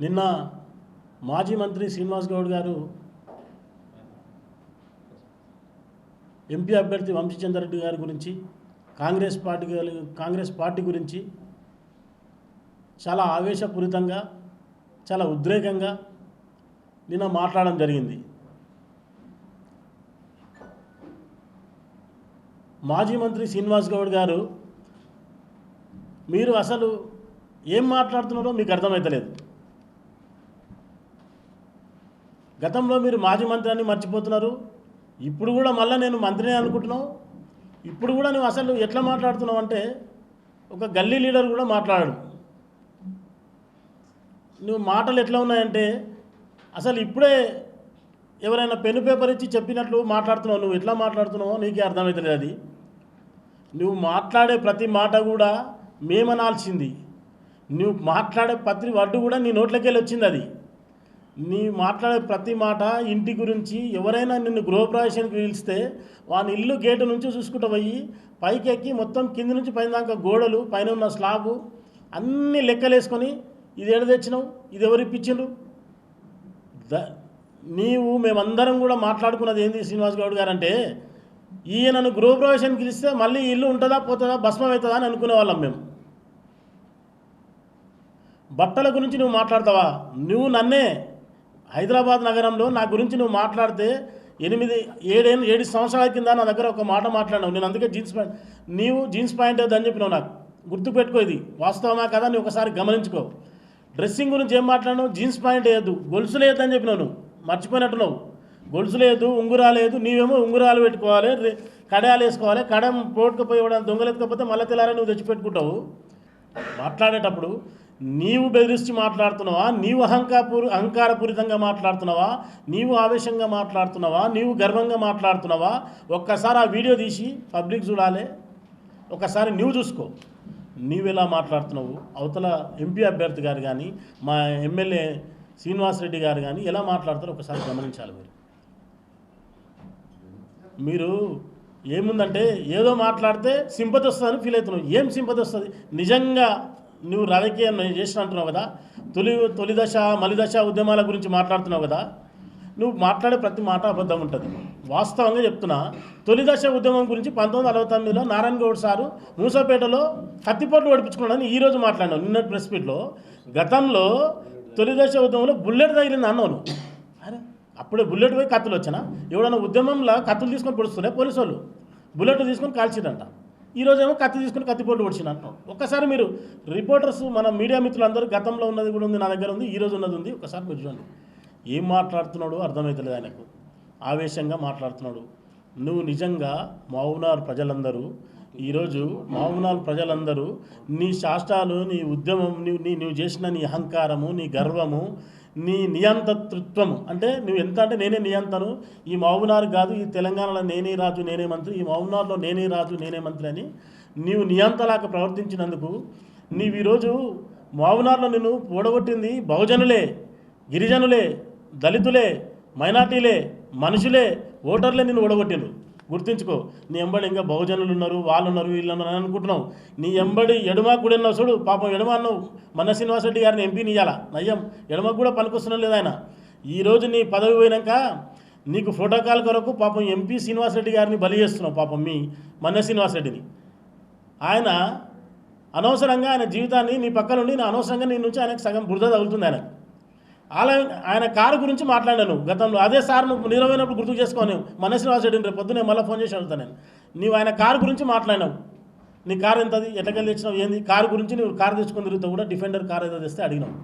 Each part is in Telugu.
నిన్న మాజీ మంత్రి శ్రీనివాస్ గౌడ్ గారు ఎంపీ అభ్యర్థి వంశీచంద్రరెడ్డి గారి గురించి కాంగ్రెస్ పార్టీ కాంగ్రెస్ పార్టీ గురించి చాలా ఆవేశపూరితంగా చాలా ఉద్రేకంగా నిన్న మాట్లాడడం జరిగింది. మాజీ మంత్రి శ్రీనివాస్ గౌడ్ గారు మీరు అసలు ఏం మాట్లాడుతున్నారో మీకు అర్థమవుతలేదు గతంలో మీరు మాజీ మంత్రి అని మర్చిపోతున్నారు. ఇప్పుడు కూడా మళ్ళీ నేను మంత్రినే అనుకుంటున్నావు. ఇప్పుడు కూడా నువ్వు అసలు ఎట్లా మాట్లాడుతున్నావు అంటే ఒక గల్లీ లీడర్ కూడా మాట్లాడాడు. నువ్వు మాటలు ఎట్లా ఉన్నాయంటే అసలు ఇప్పుడే ఎవరైనా పెన్ను పేపర్ ఇచ్చి చెప్పినట్లు మాట్లాడుతున్నావు. నువ్వు ఎట్లా మాట్లాడుతున్నావో నీకే అర్థమవుతుంది అది. నువ్వు మాట్లాడే ప్రతి మాట కూడా మేమనాల్సింది. నువ్వు మాట్లాడే ప్రతి వడ్డు కూడా నీ నోట్లకెళ్ళి వచ్చింది అది. నీ మాట్లాడే ప్రతి మాట ఇంటి గురించి ఎవరైనా నిన్ను గృహప్రవేశానికి పిలిస్తే వాని ఇల్లు గేటు నుంచి చూసుకుంటూ పోయి పైకి ఎక్కి మొత్తం కింది నుంచి పైన దాకా గోడలు పైన ఉన్న స్లాబు అన్నీ లెక్కలేసుకొని ఇది ఎడ తెచ్చినావు? ఇది ఎవరు ఇప్పించిండ్రు? ద నీవు మేమందరం కూడా మాట్లాడుకున్నది ఏంది శ్రీనివాస్ గౌడ్ గారు అంటే ఈయనను గృహప్రవేశానికి పిలిస్తే మళ్ళీ ఇల్లు ఉంటుందా పోతుందా భస్మం అవుతుందా అని అనుకునే వాళ్ళం మేము. బట్టల గురించి నువ్వు మాట్లాడతావా? నువ్వు నన్నే హైదరాబాద్ నగరంలో నా గురించి నువ్వు మాట్లాడితే ఎనిమిది ఏడేళ్ళు ఏడు సంవత్సరాల కింద నా దగ్గర ఒక మాట మాట్లాడినావు. నేను అందుకే జీన్స్ ప్యాంట్ నీవు జీన్స్ ప్యాంట్ అని చెప్పినావు నాకు. గుర్తుపెట్టుకో ఇది. వాస్తవమా కదా నువ్వు ఒకసారి గమనించుకో. డ్రెస్సింగ్ గురించి ఏం మాట్లాడినావు? జీన్స్ ప్యాంట్ వేయద్దు. గొలుసు లేదని చెప్పినావు నువ్వు. మర్చిపోయినట్టున్నావు. గొలుసు లేదు ఉంగురాలేదు లేదు నీవేమో ఉంగురాలు పెట్టుకోవాలి కడయాలు వేసుకోవాలి కడం పోటుకుపోయి ఇవ్వడానికి దొంగలు ఎత్తుకపోతే మళ్ళీ తెల్లారని నువ్వు తెచ్చిపెట్టుకుంటావు. మాట్లాడేటప్పుడు నీవు బెదిరించి మాట్లాడుతున్నావా? నీవు అహంకారపూరి అహంకారపూరితంగా మాట్లాడుతున్నావా? నీవు ఆవేశంగా మాట్లాడుతున్నావా? నీవు గర్వంగా మాట్లాడుతున్నావా? ఒక్కసారి ఆ వీడియో తీసి పబ్లిక్ చూడాలి. ఒకసారి నువ్వు చూసుకో. నీవు ఎలా మాట్లాడుతున్నావు? అవతల ఎంపీ అభ్యర్థి గారు కానీ మా ఎమ్మెల్యే శ్రీనివాసరెడ్డి గారు కానీ ఎలా మాట్లాడతారో ఒకసారి గమనించాలి మీరు. మీరు ఏముందంటే ఏదో మాట్లాడితే సింపతి వస్తుందని ఫీల్ అవుతున్నావు. ఏం సింపతి వస్తుంది? నిజంగా నువ్వు రాజకీయం చేసిన అంటున్నావు కదా? తొలి తొలి దశ ఉద్యమాల గురించి మాట్లాడుతున్నావు కదా? నువ్వు మాట్లాడే ప్రతి మాట అబద్ధం ఉంటుంది. వాస్తవంగా చెప్తున్నా తొలి దశ ఉద్యమం గురించి పంతొమ్మిది అరవై తొమ్మిదిలో నారాయణ గౌడ్ సారు మూసాపేటలో కత్తిపోట్లు ఓడిపించుకున్నాడని ఈరోజు మాట్లాడినావు. నిన్నటి ప్రెస్ మీట్లో. గతంలో తొలి దశ ఉద్యమంలో బుల్లెట్ తగిలింది అన్నావు అరే అప్పుడే బుల్లెట్ పోయి కత్తులు వచ్చినా? ఎవడన్నా ఉద్యమంలో కత్తులు తీసుకొని పొడుస్తున్నాయి పోలీసు వాళ్ళు బుల్లెట్ తీసుకొని కాల్చిరంట ఈ రోజేమో కత్తి తీసుకుని కత్తిపోటు పొడిచిన అంటున్నాం ఒక్కసారి మీరు రిపోర్టర్స్ మన మీడియా మిత్రులందరూ గతంలో ఉన్నది కూడా ఉంది నా దగ్గర ఉంది ఈరోజు ఉన్నది ఉంది ఒకసారి మీరు చూడండి. ఏం మాట్లాడుతున్నాడో అర్థమవుతలేదు ఆయనకు. ఆవేశంగా మాట్లాడుతున్నాడు. నువ్వు నిజంగా మౌనార్ ప్రజలందరూ ఈరోజు మౌనాల్ ప్రజలందరూ నీ శాస్త్రాలు నీ ఉద్యమం నీ నీ నువ్వు చేసిన నీ అహంకారము నీ గర్వము నీ నియంతృత్వము. అంటే నువ్వు ఎంత అంటే నేనే నియంతను ఈ మౌనార్ కాదు ఈ తెలంగాణలో నేనే రాజు నేనే మంత్రి. ఈ మౌనార్లో నేనే రాజు నేనే మంత్రి అని నీవు నియంతలాగా ప్రవర్తించినందుకు నీవు ఈరోజు మౌనార్లో నిన్ను ఓడగొట్టింది బహుజనులే గిరిజనులే దళితులే మైనార్టీలే మనుషులే ఓటర్లే నిన్ను ఓడగొట్టిండ్రు. గుర్తుంచుకో నీ ఎంబడి ఇంకా బహుజనులు ఉన్నారు వాళ్ళు ఉన్నారు వీళ్ళు ఉన్నారు అని అనుకుంటున్నావు. నీ ఎంబడి ఎడమ కూడా ఉన్నావు చూడు పాపం ఎడమ అన్నావు. మన శ్రీనివాసరెడ్డి గారిని ఎంపీని ఇవ్వాల నయ్యం. ఎడమ కూడా పనికొస్తున్నాం లేదు ఆయన. ఈరోజు నీ పదవి పోయినాక నీకు ప్రోటోకాల్ కొరకు పాపం ఎంపీ శ్రీనివాసరెడ్డి గారిని బలి చేస్తున్నావు పాపం మీ మన శ్రీనివాసరెడ్డిని. ఆయన అనవసరంగా ఆయన జీవితాన్ని నీ పక్కన ఉండి నా అనవసరంగా నీ నుంచి ఆయనకు సగం బురద తగులుతుంది ఆయన అలా ఆయన కారు గురించి మాట్లాడాను. గతంలో అదే సార్ నువ్వు నిరవైనప్పుడు గుర్తు చేసుకోను మన శ్రీనివాసరెడ్డిని రేపు పొద్దునే మళ్ళీ ఫోన్ చేసి అడుగుతాను నేను. నీవు ఆయన కారు గురించి మాట్లాడినావు. నీ కారు ఎంతది? ఎట్లకెళ్ళి తెచ్చినావు? ఏంది? కారు గురించి నువ్వు కారు తెచ్చుకుని తిరుగుతావు కూడా డిఫెండర్ కార్ ఏదో తెస్తే అడిగినావు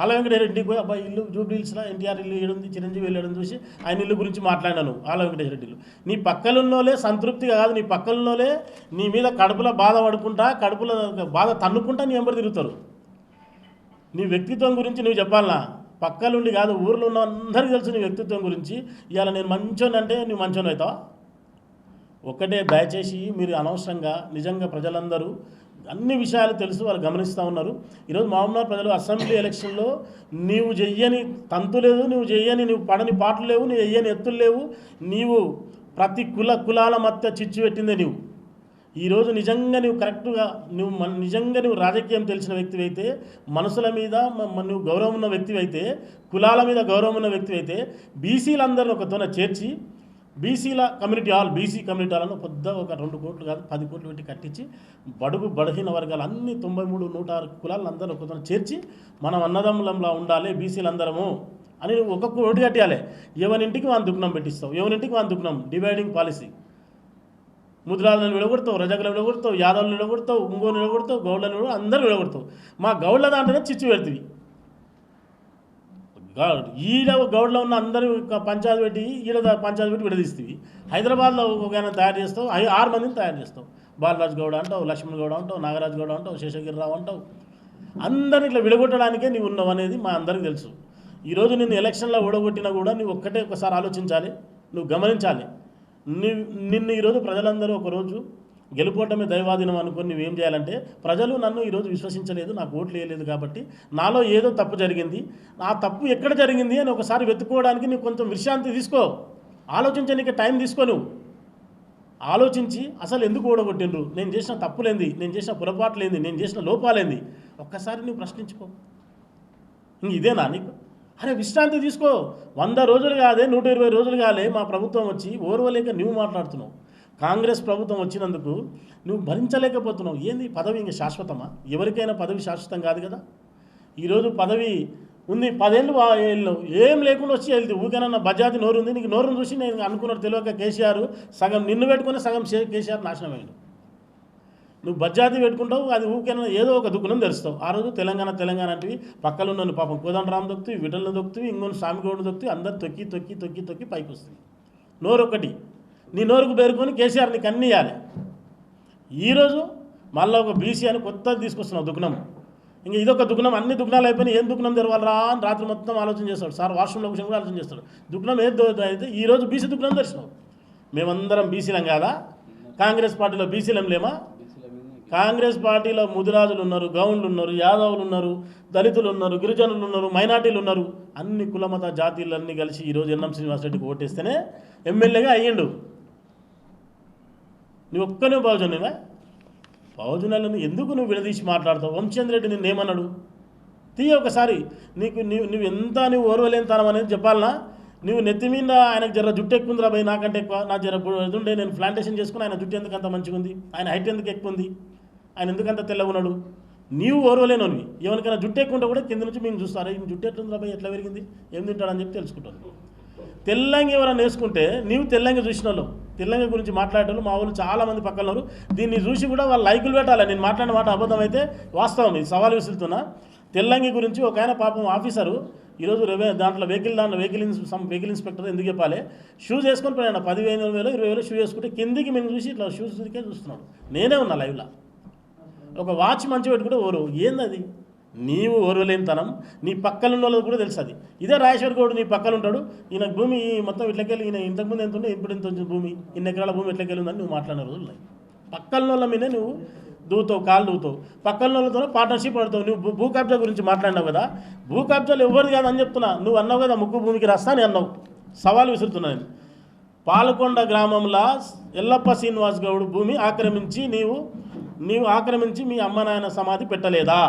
ఆల వెంకటరెడ్డికి పోయి అబ్బాయి ఇల్లు జూబ్లీహిల్స్లో ఎన్టీఆర్ ఇల్లు ఏడుంది చిరంజీవి వెళ్ళడం చూసి ఆయన ఇల్లు గురించి మాట్లాడాను ఆల రెడ్డిలు నీ పక్కలున్నోలే సంతృప్తిగా కాదు నీ పక్కలున్నోలే నీ మీద కడుపులో బాధ పడుకుంటా కడుపులో బాధ తన్నుకుంటా నీ ఎంబరు తిరుగుతారు. నీ వ్యక్తిత్వం గురించి నువ్వు చెప్పాలనా? పక్కలుండి కాదు ఊర్లో ఉన్న అందరికీ తెలుసు నీ వ్యక్తిత్వం గురించి. ఇవాళ నేను మంచోని అంటే నువ్వు మంచోని అవుతావా? ఒక్కటే దయచేసి మీరు అనవసరంగా నిజంగా ప్రజలందరూ అన్ని విషయాలు తెలుసు వాళ్ళు గమనిస్తూ ఉన్నారు. ఈరోజు మామూలు ప్రజలు అసెంబ్లీ ఎలక్షన్లో నీవు చెయ్యని తంతు లేదు నువ్వు చెయ్యని నువ్వు పడని పాటలు లేవు నువ్వు చెయ్యని ఎత్తులు లేవు. నీవు ప్రతి కుల కులాల మధ్య చిచ్చు పెట్టిందే నీవు. ఈరోజు నిజంగా నువ్వు కరెక్ట్గా నువ్వు మన నిజంగా నువ్వు రాజకీయం తెలిసిన వ్యక్తివి అయితే మనసుల మీద నువ్వు గౌరవం ఉన్న వ్యక్తివి అయితే కులాల మీద గౌరవం ఉన్న వ్యక్తివి అయితే బీసీలందరిని ఒక తోన చేర్చి బీసీల community hall BC community hall పెద్ద ఒక రెండు కోట్లు కాదు పది కోట్లు పెట్టి కట్టించి బడుగు బడహీన వర్గాలు అన్ని తొంభై మూడు నూట ఆరు కులాలను అందరూ ఒక తోన చేర్చి మనం అన్నదమ్ములంలా ఉండాలి బీసీలందరము అని నువ్వు ఒక్కొక్క ఓటు కట్టాలి ఎవరింటికి వాని దుగ్నం పెట్టిస్తావు? ఎవరింటికి వాని దుగ్నం డివైడింగ్ పాలసీ. ముద్రాలను విడగొడతావు రజకులను విడగొడతావు యాదవులను విడగొడతావు ఇంగోని విడగొడతావు గౌడ్లను విడగొడతావు అందరూ విడగొడతావు మా గౌడ్ల దాంట్లోనే చిచ్చు పెడుతుంది. గౌడ్ ఈడ గౌడ్లో ఉన్న అందరూ ఒక పంచాయతీ పెట్టి ఈడ పంచాయతీ పెట్టి విడదీస్తుంది. హైదరాబాద్లో ఒక తయారు చేస్తావు ఆరు మందిని తయారు చేస్తావు. బాలరాజు గౌడ అంటావు లక్ష్మణ్ గౌడ అంటావు నాగరాజు గౌడ అంటావు శేషగిరిరావు అంటావు. అందరిని ఇట్లా విడగొట్టడానికే నీవు ఉన్నావు అనేది మా అందరికీ తెలుసు. ఈరోజు నిన్ను ఎలక్షన్లో ఓడగొట్టినా కూడా నువ్వు ఒక్కటే ఒకసారి ఆలోచించాలి నువ్వు గమనించాలి. నిన్ను ఈరోజు ప్రజలందరూ ఒకరోజు గెలుపోవటమే దైవాధీనం అనుకుని నువ్వేం చేయాలంటే ప్రజలు నన్ను ఈరోజు విశ్వసించలేదు నాకు ఓట్లు వేయలేదు కాబట్టి నాలో ఏదో తప్పు జరిగింది. ఆ తప్పు ఎక్కడ జరిగింది అని ఒకసారి వెతుక్కోవడానికి నీకు కొంచెం విశ్రాంతి తీసుకో. ఆలోచించడానికి టైం తీసుకో నువ్వు. ఆలోచించి అసలు ఎందుకు ఓడగొట్టిండ్రు? నేను చేసిన తప్పులేంది? నేను చేసిన పొరపాట్లేంది? నేను చేసిన లోపాలేంది? ఒక్కసారి నువ్వు ప్రశ్నించుకో. ఇంక ఇదేనా నీకు? అరే విశ్రాంతి తీసుకో. వంద రోజులు కాదే నూట ఇరవై రోజులు కాలే మా ప్రభుత్వం వచ్చి ఓర్వలేక నువ్వు మాట్లాడుతున్నావు. కాంగ్రెస్ ప్రభుత్వం వచ్చినందుకు నువ్వు భరించలేకపోతున్నావు. ఏంది? పదవి ఇంక శాశ్వతమా? ఎవరికైనా పదవి శాశ్వతం కాదు కదా? ఈరోజు పదవి ఉంది పదేళ్ళు ఏళ్ళు. ఏం లేకుండా వచ్చి వెళ్తే ఊకేనన్న బజాతి నోరు ఉంది నీకు నోరును చూసి నేను అనుకున్నట్టు తెలియక కేసీఆర్ సగం నిన్ను పెట్టుకుని సగం కేసీఆర్ నాశనం అయ్యాడు. నువ్వు బజ్జాతి పెట్టుకుంటావు అది ఊరికైనా ఏదో ఒక దుఃఖం తెరుస్తావు. ఆ రోజు తెలంగాణ తెలంగాణ అంటివి పక్కలో ఉన్న పాపం కోదండరామ్ దొక్కుతూ విటల్ని దొక్కుతూ ఇంకొన్ని స్వామిగౌడు దొక్కుతూ అందరు తొక్కి తొక్కి తొక్కి తొక్కి పైకి వస్తుంది నోరు ఒకటి నీ నోరుకు పేరుకొని కేసీఆర్ నీకు అన్ని ఇవ్వాలి ఈరోజు మళ్ళీ ఒక బీసీ అని కొత్తది తీసుకొస్తున్నావు దుఃఖం ఇంక ఇదొక దుగ్నం అన్ని దుఃఖాలు అయిపోయినాయి ఏం దుఃఖం తెరవాలరా అని రాత్రి మొత్తం ఆలోచన చేస్తాడు. సార్ వాష్రూమ్లో విషయం కూడా ఆలోచన చేస్తాడు. దుఃఖం ఏదో అయితే ఈరోజు బీసీ దుఃఖం తెరిచినావు. మేమందరం బీసీలం కాదా? కాంగ్రెస్ పార్టీలో బీసీలం లేమా? కాంగ్రెస్ పార్టీలో ముదిరాజులు ఉన్నారు గౌండ్లు ఉన్నారు యాదవులు ఉన్నారు దళితులు ఉన్నారు గిరిజనులు ఉన్నారు మైనార్టీలు ఉన్నారు అన్ని కులమత జాతీయులన్నీ కలిసి ఈరోజు ఎన్ఎం శ్రీనివాసరెడ్డికి ఓటేస్తేనే ఎమ్మెల్యేగా అయ్యిండు. నువ్వు ఒక్కనే బహుజనువే బహుజనులను ఎందుకు నువ్వు విడదీసి మాట్లాడతావు? వంశేంద్ర రెడ్డి నిన్ను ఏమన్నాడు? తీయ ఒకసారి. నీకు నువ్వు నువ్వు ఎంత నువ్వు ఓర్వలేనితనం అనేది చెప్పాలనా? నువ్వు నెత్తి మీద ఆయనకు జర జుట్టు ఎక్కువ ఉందిరా భయ్ నాకంటే ఎక్కువ. నా జర ఇది ఉండే నేను ప్లాంటేషన్ చేసుకుని ఆయన జుట్టు ఎందుకు అంత మంచిగా ఉంది ఆయన హైట్ ఎందుకు ఎక్కువ ఉంది ఆయన ఎందుకంత తెల్లగా ఉన్నాడు నీవు ఓర్వలేనోనివి. ఎవరికైనా జుట్టు ఎక్కువ కూడా కింద నుంచి మేము చూస్తారా. ఈ జుట్టు ఎట్లుందిరా ఎట్లా పెరిగింది? ఏం తింటాడని చెప్పి తెలుసుకుంటాను తెల్లంగి ఎవరైనా వేసుకుంటే నీవు తెల్లంగి చూసిన వాళ్ళు తెల్లంగి గురించి మాట్లాడేటోళ్ళు మా వాళ్ళు చాలామంది పక్కన దీన్ని చూసి కూడా వాళ్ళు లైకులు పెట్టాలి. నేను మాట్లాడిన మాట అబద్ధం అయితే వాస్తవం. ఇది సవాల్ విసులుతున్నా తెల్లంగి గురించి ఒక ఆయన పాపం ఆఫీసరు ఈరోజు రెవె దాంట్లో వెహికల్ దాంట్లో వెహికల్ సమ్ వెహికల్ ఇన్స్పెక్టర్ ఎందుకు చెప్పాలి? షూస్ వేసుకొని పోయాడు. పదివేల వేలు ఇరవై వేలు షూ వేసుకుంటే కిందికి మేము చూసి ఇట్లా షూస్ దికే చూస్తున్నాడు. నేనే ఉన్నా లైవ్లో. ఒక వాచ్ మంచి పెట్టుకుంటే ఓరు. ఏందది? నీవు ఓర్వలేనితనం నీ పక్కన ఉన్న వాళ్ళకి కూడా తెలుసు అది ఇదే రాజేశ్వర్ గౌడ్ నీ పక్కన ఉంటాడు ఈయన భూమి మొత్తం ఇట్లకెళ్ళి ఈయన ఇంతకుముందు ఎంత ఉండే ఇప్పుడు ఎంత భూమి? ఇన్ని ఎకరాల భూమి ఎట్లకెళ్ళి ఉందని నువ్వు మాట్లాడిన రోజులు ఉన్నాయి. పక్కన వాళ్ళ మీద నువ్వు దూతావు కాలు దూతావు. పక్కన వాళ్ళతో పార్ట్నర్షిప్ పడతావు. నువ్వు భూ- భూ కబ్జా గురించి మాట్లాడినావు కదా. భూ కబ్జాలు ఎవరిది కాదని చెప్తున్నా. నువ్వు అన్నావు కదా ముక్కు భూమికి రాస్తా అని అన్నావు. సవాల్ విసురుతున్నా నేను. పాలకొండ గ్రామంలో ఎల్లప్ప శ్రీనివాస్ గౌడ్ భూమి ఆక్రమించి నీవు నీవు ఆక్రమించి మీ అమ్మ నాయన సమాధి పెట్టలేదా?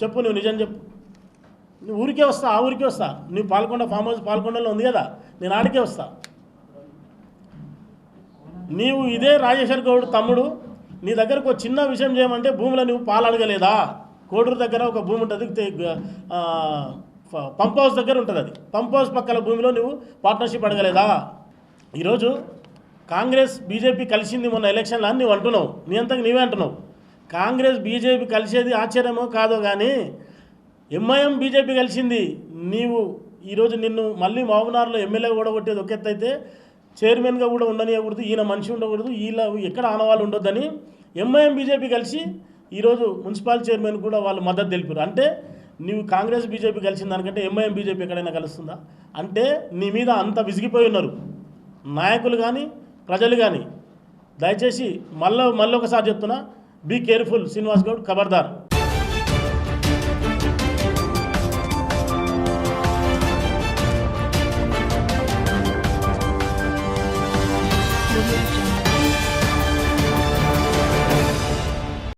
చెప్పు నువ్వు నిజం చెప్పు. నువ్వు ఊరికే వస్తా ఆ ఊరికే వస్తా. నువ్వు పాల్కొండ ఫామ్ హౌస్ పాల్కొండలో ఉంది కదా నేను ఆడికే వస్తా. నీవు ఇదే రాజేశ్వర్ గౌడ్ తమ్ముడు నీ దగ్గరకు ఒక చిన్న విషయం చేయమంటే భూమిలో నువ్వు పాలు అడగలేదా? కోడూరు దగ్గర ఒక భూమి ఉంటుంది పంప్ హౌస్ దగ్గర ఉంటుంది అది. పంప్ హౌస్ పక్కల భూమిలో నువ్వు పార్ట్నర్షిప్ అడగలేదా? ఈరోజు కాంగ్రెస్ బీజేపీ కలిసింది మొన్న ఎలక్షన్లో అని నువ్వు అంటున్నావు. నీ అంతకు నీవే అంటున్నావు. కాంగ్రెస్ బీజేపీ కలిసేది ఆశ్చర్యమో కాదో కానీ ఎంఐఎం బీజేపీ కలిసింది. నీవు ఈరోజు నిన్ను మళ్ళీ మామూనార్లో ఎమ్మెల్యే కూడా కొట్టేది ఒక ఎత్తు అయితే చైర్మన్గా కూడా ఉండనియకూడదు ఈయన మనిషి ఉండకూడదు వీళ్ళ ఎక్కడ ఆనవాళ్ళు ఉండొద్దని ఎంఐఎం బీజేపీ కలిసి ఈరోజు మున్సిపల్ చైర్మన్ కూడా వాళ్ళు మద్దతు తెలిపారు. అంటే నీవు కాంగ్రెస్ బీజేపీ కలిసిన దానికంటే ఎంఐఎం బీజేపీ ఎక్కడైనా కలుస్తుందా? అంటే నీ మీద అంత విసిగిపోయి ఉన్నారు. నాయకులు కానీ ప్రజలు కానీ దయచేసి మళ్ళీ మళ్ళీ ఒకసారి చెప్తున్నా బీ కేర్ఫుల్ శ్రీనివాస్ గౌడ్ ఖబర్దార్.